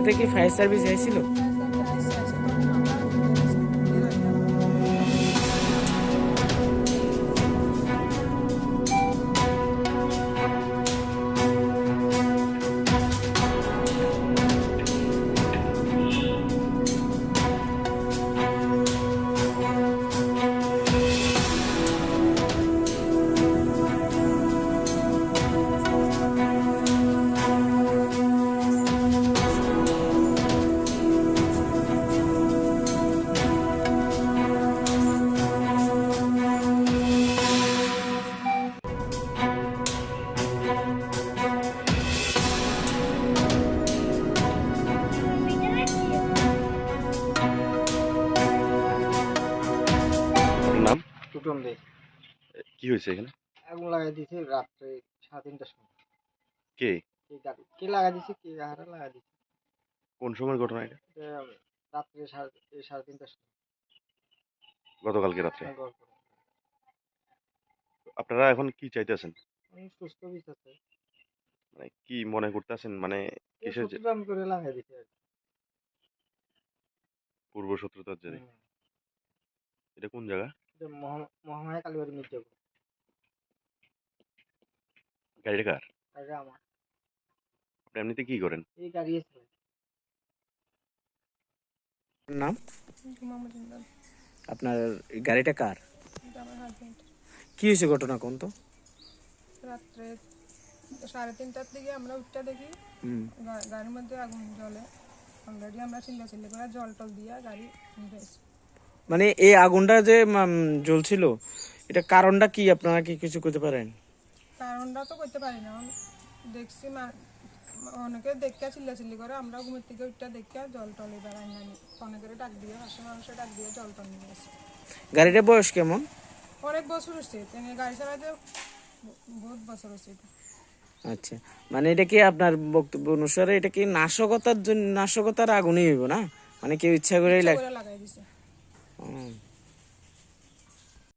রাত্রেতে কি fire service আইছিল টুটন দে কি হয়েছে এখানে? আগুন লাগাই দিয়েছে রাত্রে সাড়ে তিনটার সময়। কে? কে গাড়ি কে লাগাই দিয়েছে? কে হারা লাগাই দিয়েছে? কোন সময়ের ঘটনা এটা? রাত্রে সাড়ে সাড়ে তিনটার সময়। গতকালকে রাত্রে? আপনারা এখন কি চাইতেছেন? সুস্থ বিচারছে মানে কি মনে করতেছেন? মানে কিসের করে লাগাই দিয়েছে। পূর্ব শত্রুতার জন্য এটা কোন জায়গা? মহামায়া কালীবাড়ি মির্জাপুর গাড়িটা কার? এটা আমার। আপনি এমনিতে কি করেন? এই গাড়ি এসে নাম? আপনার এই গাড়িটা কার? এটা আমার কি হয়েছে ঘটনা কোন তো? রাত্রে সাড়ে তিনটার দিকে আমরা উঠটা দেখি। হুম। গা- গাড়ির মধ্যে আগুন জ্বলে। অলরেডি আমরা চিল্লা চিল্লি করে জল টল দিয়ে গাড়ি নিভেছি মানে এই আগুনটা যে জ্বলছিল এটা কারণটা কি? আপনারা কি কিছু করতে পারেন? কারণটা তো করতে পারি না। দেখছি অনেকে দেখে চিল্লা চিল্লি করে আমরা ঘুমের থেকে উঠটা দেখে জল টল এবার আনি অনেকের ডাক দিয়ে পাশে মানুষের ডাক দিয়ে জল টল নিয়ে আসে। গাড়িটা বয়স কেমন? অনেক বছর হচ্ছে তিনি গাড়ি চালাতে বহুত বছর হচ্ছে আচ্ছা মানে এটা কি আপনার বক্তব্য অনুসারে এটা কি নাশকতার জন্য নাশকতার আগুনই হইব না? মানে কেউ ইচ্ছা করেই লাগ করে লাগাই দিছে ও।